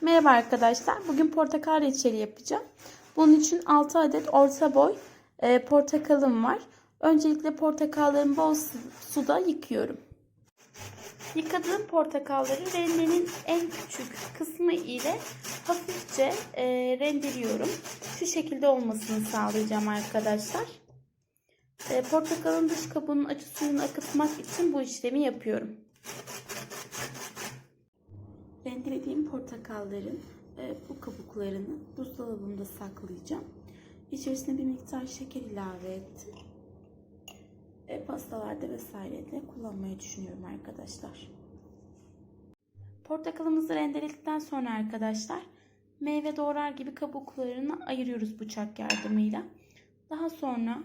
Merhaba arkadaşlar. Bugün portakal reçeli yapacağım. Bunun için 6 adet orta boy e, portakalım var. Öncelikle portakallarımı bol su- suda yıkıyorum. Yıkadığım portakalları rendenin en küçük kısmı ile hafifçe e, rendeliyorum. Şu şekilde olmasını sağlayacağım arkadaşlar. E, portakalın dış kabuğunun acı suyunu akıtmak için bu işlemi yapıyorum. Rendelediğim portakalların e, bu kabuklarını buzdolabında saklayacağım. İçerisine bir miktar şeker ilave ettim. E, pastalarda vesairede kullanmayı düşünüyorum arkadaşlar. Portakalımızı rendeledikten sonra arkadaşlar meyve doğrar gibi kabuklarını ayırıyoruz bıçak yardımıyla. Daha sonra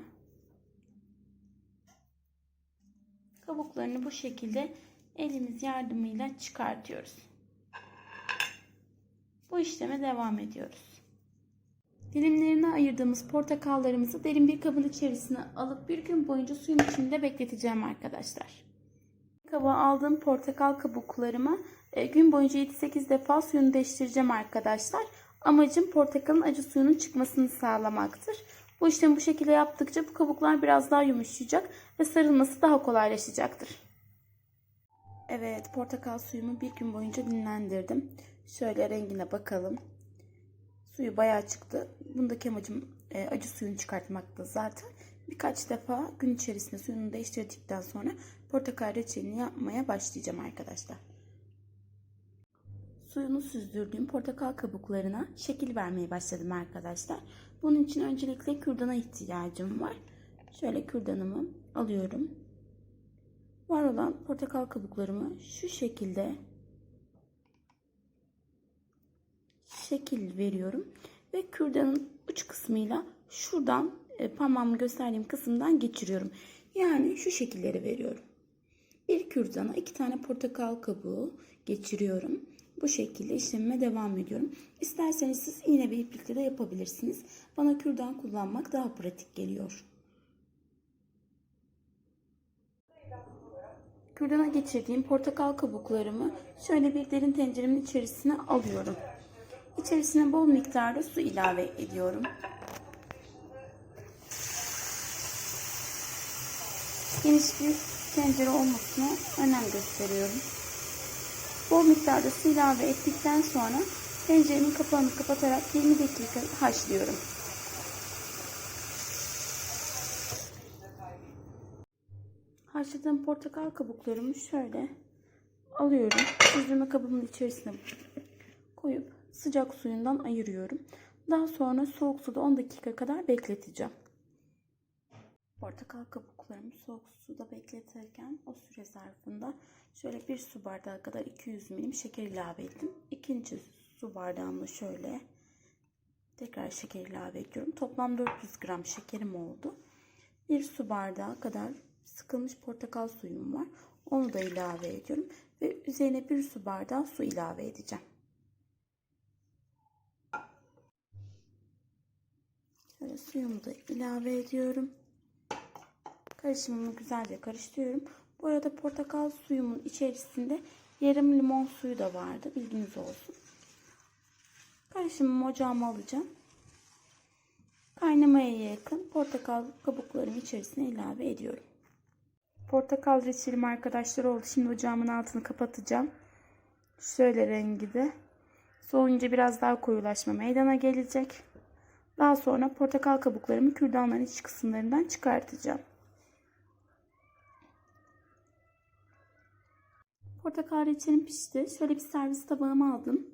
kabuklarını bu şekilde elimiz yardımıyla çıkartıyoruz. İşleme devam ediyoruz. Dilimlerine ayırdığımız portakallarımızı derin bir kabın içerisine alıp bir gün boyunca suyun içinde bekleteceğim arkadaşlar. Kaba aldığım portakal kabuklarımı e, gün boyunca 7-8 defa suyunu değiştireceğim arkadaşlar. Amacım portakalın acı suyunun çıkmasını sağlamaktır. Bu işlemi bu şekilde yaptıkça bu kabuklar biraz daha yumuşayacak ve sarılması daha kolaylaşacaktır. Evet, portakal suyumu bir gün boyunca dinlendirdim. Şöyle rengine bakalım. Suyu bayağı çıktı. Bundaki amacım e, acı suyunu çıkartmakta zaten. Birkaç defa gün içerisinde suyunu değiştirdikten sonra portakal reçelini yapmaya başlayacağım arkadaşlar. Suyunu süzdürdüğüm portakal kabuklarına şekil vermeye başladım arkadaşlar. Bunun için öncelikle kürdana ihtiyacım var. Şöyle kürdanımı alıyorum. Var olan portakal kabuklarımı şu şekilde şekil veriyorum. Ve kürdanın uç kısmıyla şuradan e, parmağımı gösterdiğim kısımdan geçiriyorum. Yani şu şekilleri veriyorum. Bir kürdana iki tane portakal kabuğu geçiriyorum. Bu şekilde işlemime devam ediyorum. İsterseniz siz iğne ve iplikle de yapabilirsiniz. Bana kürdan kullanmak daha pratik geliyor. Kürdana geçirdiğim portakal kabuklarımı şöyle bir derin tenceremin içerisine alıyorum. İçerisine bol miktarda su ilave ediyorum. Geniş bir tencere olmasına önem gösteriyorum. Bol miktarda su ilave ettikten sonra tenceremin kapağını kapatarak 20 dakika haşlıyorum. Haşladığım portakal kabuklarımı şöyle alıyorum. Süzülme kabımın içerisine koyup sıcak suyundan ayırıyorum. Daha sonra soğuk suda 10 dakika kadar bekleteceğim. Portakal kabuklarımı soğuk suda bekletirken o süre zarfında şöyle bir su bardağı kadar 200 milim şeker ilave ettim. İkinci su bardağımla şöyle tekrar şeker ilave ediyorum. Toplam 400 gram şekerim oldu. Bir su bardağı kadar sıkılmış portakal suyum var. Onu da ilave ediyorum ve üzerine bir su bardağı su ilave edeceğim. Şöyle suyumu da ilave ediyorum. Karışımımı güzelce karıştırıyorum. Bu arada portakal suyumun içerisinde yarım limon suyu da vardı. Bilginiz olsun. Karışımımı ocağıma alacağım. Kaynamaya yakın portakal kabuklarımı içerisine ilave ediyorum. Portakal reçelim arkadaşlar oldu. Şimdi ocağımın altını kapatacağım. Şöyle rengi de. Soğuyunca biraz daha koyulaşma meydana gelecek. Daha sonra portakal kabuklarımı kürdanların iç kısımlarından çıkartacağım. Portakal reçelim pişti. Şöyle bir servis tabağıma aldım.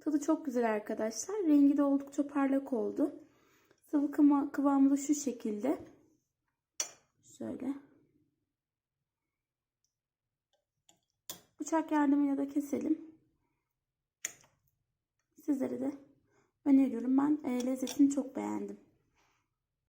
Tadı çok güzel arkadaşlar. Rengi de oldukça parlak oldu. Sıvı kıva- kıvamı da şu şekilde. Şöyle. Bıçak yardımıyla da keselim. Sizlere de öneriyorum. Ben e, lezzetini çok beğendim.